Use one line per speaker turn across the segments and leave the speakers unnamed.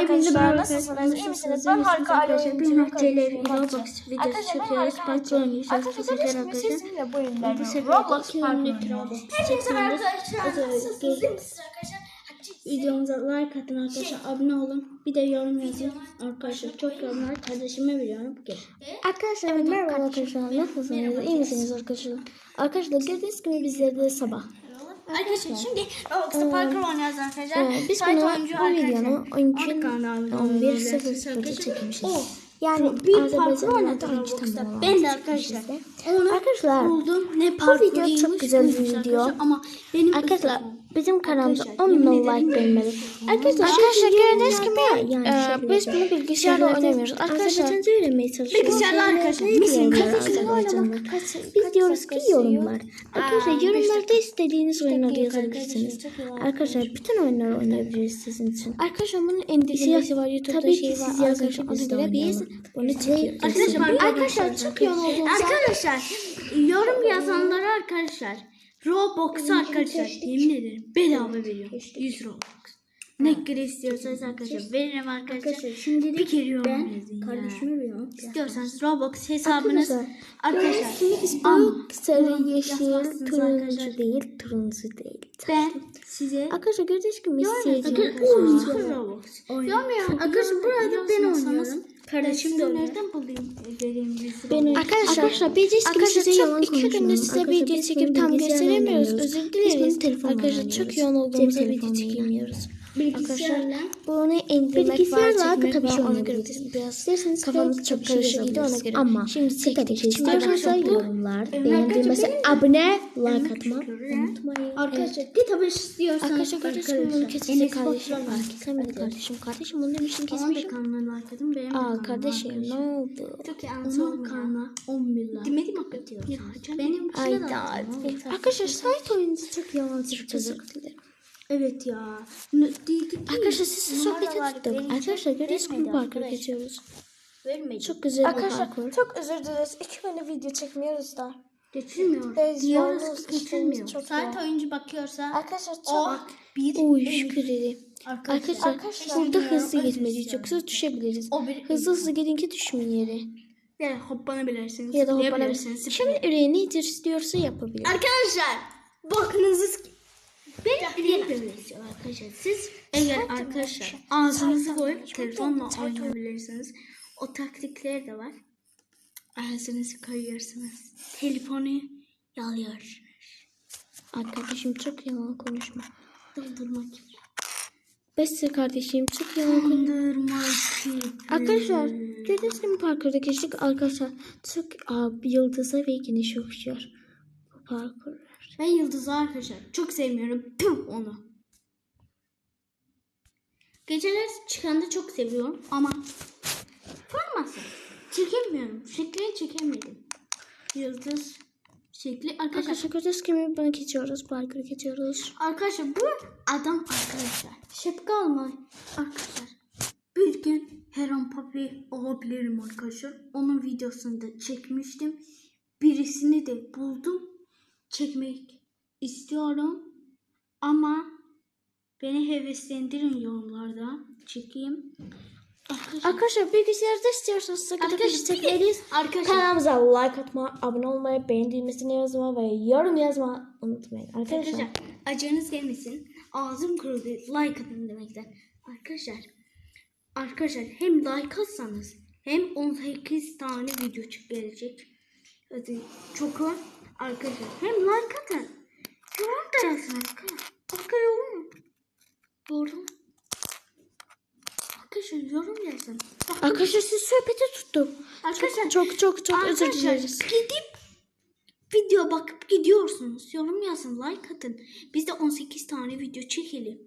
Arkadaşlar. Nasılsınız? İyi misiniz?
Ben harika
TL
kardeşim.
Roblox videosu çekiyoruz. Parkur oynuyoruz. Sefer
bugün
arkadaşlar.
sizinle bu
sefer
Roblox oynuyoruz.
Hepinize merhaba arkadaşlar.
Nasılsınız? İyi misiniz arkadaşlar?
Videomuza like atın arkadaşlar. Abone olun. Bir de yorum yazın. Arkadaşlar çok yorumlar kardeşime veriyorum. Gel. Arkadaşlar merhaba arkadaşlar. Nasılsınız? İyi misiniz arkadaşlar? Arkadaşlar gördüğünüz gibi bizleri de sabah.
Arkadaşlar şimdi Roblox'ta parkur oynuyoruz arkadaşlar.
Evet, biz
Site
bunu,
oyuncu
bu videonu
arkadaşlar.
13 11.00'da çekmişiz. Yani
bir parkur
13
oynadık Roblox'ta. Ben de arkadaşlar. Onu
Arkadaşlar
buldum. Ne
bu
parkur
video çok güzel bir video.
Ama benim
Arkadaşlar bizim kanalımıza
Arkadaşlar,
10
yemin
bin like gelmeli. Arkadaşlar
Arkadaşlar gördüğünüz gibi
yani
e, biz bunu bilgisayarla oynamıyoruz. Arkadaşlar
öğrenmeye çalışıyoruz.
Bilgisayarla arkadaşlar. Bizim
Azerbaycan'da? Biz diyoruz ki yorumlar. Arkadaşlar yorumlarda istediğiniz oyunları yazabilirsiniz. Arkadaşlar bütün oyunları oynayabiliriz sizin için.
Arkadaşlar bunun indirmesi var. YouTube'da şey var. Arkadaşlar ona göre biz.
Bunu çekiyoruz.
Arkadaşlar,
çok yoğun olduğumuz
Arkadaşlar yorum yazanlara arkadaşlar Roblox'u arkadaşlar yemin ederim bedava veriyorum. 100 Robux. Ne kadar istiyorsanız arkadaşlar veririm arkadaşlar.
Arkadaşlar şimdi
Bir kere yorum
ben
yazın
kardeşime veriyorum.
İstiyorsanız Roblox hesabınız
Arkadaşlar,
arkadaşlar. Ama
sarı, yeşil, turuncu
arkadaşlar.
değil, turuncu değil.
Ben size
Arkadaşlar gördüğünüz gibi biz
Arkadaşlar,
seyirciler.
sıfır Roblox. Yormuyorum. Arkadaşlar burada ben oynuyorum. Kardeşim de Nereden bulayım? Vereyim bir
Ben
Roblox.
Arkadaşlar,
arkadaşlar biz hiç
Arkadaşlar
kimseye yalan
çok iki gündür size
Arkadaşlar,
video çekip tam gösteremiyoruz. Özür
Biz bunu
dileriz.
telefonla
Arkadaşlar çok yoğun olduğumuzda video çekemiyoruz.
Bilgisayarla.
Bunu indirmek var,
Bilgisayarla
çekmek
tabii
var. Ona göre biraz
İsterseniz
kafamız çok
bir
karışık idi ona göre.
Ama
Şimdi
tabii
çektik.
ki
Şimdi
istiyorsanız
arkadaşlar
yorumlar, beğendiğinizi abone, like atmayı unutmayın.
Arkadaşlar bir tabi istiyorsanız
Arkadaşlar kardeşim bunu
Enes
kardeşim var. Kesemedi kardeşim. Kardeşim bunu demiştim kesmişim. Aa kardeşim
arkadaşlar.
ne oldu?
Çok iyi kanalına 10 bin. Demedim hakikaten. Benim
Ay
da.
Arkadaşlar site oyuncu çok yalan Türkçesi.
Evet ya.
Arkadaşlar siz sohbeti
Numaralar
tuttuk. Arkadaşlar bu parkuru
arkadaşlar.
geçiyoruz.
Vermedi.
Çok güzel bir
Arkadaşlar
parkur.
çok özür dileriz. İki gündür video çekmiyoruz da.
Geçilmiyor.
Biz
Diyoruz ki geçilmiyor.
çok
Saat oyuncu bakıyorsa
Arkadaşlar çok
o bir
Uy şükür ederim.
arkadaşlar.
Arkadaşlar, burada hızlı gitmeliyiz yoksa düşebiliriz.
O bir
Hızlı hızlı gidin ki düşmeyin yere.
ya hoplanabilirsiniz.
Ya da hoplanabilirsiniz. Şimdi yüreği ne istiyorsa yapabilir.
Arkadaşlar bakınızı ben yapabilirim arkadaşlar. Siz eğer arkadaşlar ağzınızı koyup telefonla oynayabilirsiniz. O taktikleri de var. Ağzınızı koyuyorsunuz. Telefonu yalıyorsunuz.
Arkadaşım çok yalan konuşma.
Dondurma gibi.
Beste kardeşim çok yalan konuşma. Arkadaşlar gördüğünüz gibi parkurda geçtik. Arkadaşlar çok yıldıza ve geniş okşuyor. Bu parkur.
Ben Yıldız'ı arkadaşlar çok sevmiyorum. Tüm onu. Geceler çıkanda çok seviyorum ama forması çekemiyorum. Şekli çekemedim. Yıldız şekli arkadaşlar.
Arkadaşlar gördüğünüz gibi bunu geçiyoruz. Parkuru geçiyoruz.
Arkadaşlar bu adam arkadaşlar. Şapka almayı arkadaşlar. Bir gün Heron Papi olabilirim arkadaşlar. Onun videosunu da çekmiştim. Birisini de buldum. Çekmek istiyorum. Ama beni heveslendirin yorumlarda. Çekeyim. Arkadaşlar,
Arkadaşlar bilgisayarda istiyorsanız sıkıntı
arkadaşlar, de-
çekmeliyiz.
arkadaşlar
Kanalımıza like atma, abone olmayı, beğendiğinizi yazma ve yorum yazma unutmayın. Arkadaşlar
Arkadaşlar acınız gelmesin. Ağzım kurudu. Like atın demekten. Arkadaşlar arkadaşlar hem like atsanız hem 18 tane video çık gelecek. Hadi çok. Arkadaşlar hem like atın. Yorum da yazın arkadaşlar. Arkadaşlar yorum. Yorum. Arkadaşlar yorum yazın.
Arkadaşlar siz sohbeti tuttuk.
arkadaşlar
Çok çok çok özür dileriz.
gidip video bakıp gidiyorsunuz. Yorum yazın, like atın. Biz de 18 tane video çekelim.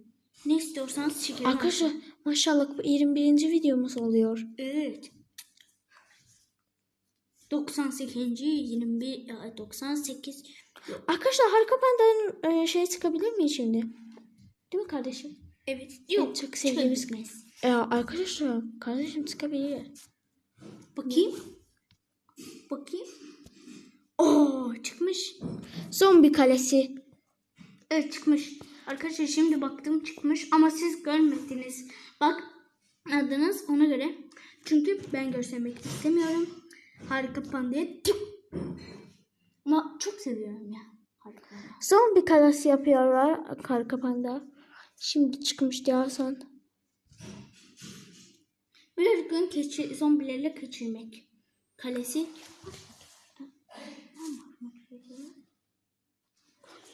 Ne istiyorsanız çekelim.
Arkadaşlar maşallah bu 21. videomuz oluyor.
Evet. 98. 21 ya 98
Arkadaşlar harika benden e, şey çıkabilir mi şimdi? Değil mi kardeşim?
Evet.
Yok, çok sevdiğimiz. E, arkadaşlar kardeşim çıkabilir.
Bakayım. Bakayım. Oo çıkmış.
Zombi kalesi.
Evet çıkmış. Arkadaşlar şimdi baktım çıkmış ama siz görmediniz. Bak anladınız ona göre. Çünkü ben göstermek istemiyorum. Harika pandaya. Ama çok seviyorum ya. Harika panda.
Zombi kalası yapıyorlar Karka Panda. Şimdi çıkmış diye son.
Bir gün keçi, zombilerle kaçırmak. Kalesi.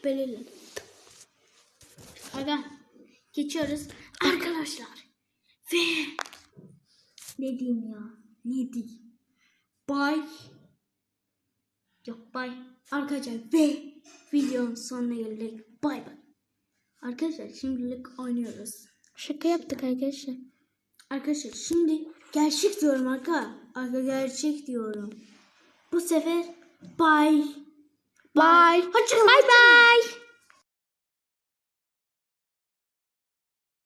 Belirledim. Aga. Geçiyoruz. Arkadaşlar. Ve ne diyeyim ya? Ne diyeyim? Bay. Yok bay. Arkadaşlar ve videonun sonuna geldik. Bay bay. Arkadaşlar şimdilik oynuyoruz.
Şaka yaptık arkadaşlar.
Arkadaşlar şimdi gerçek diyorum arka. Arka gerçek diyorum. Bu sefer bye.
Bye.
Hoşçakalın.
Bye bye.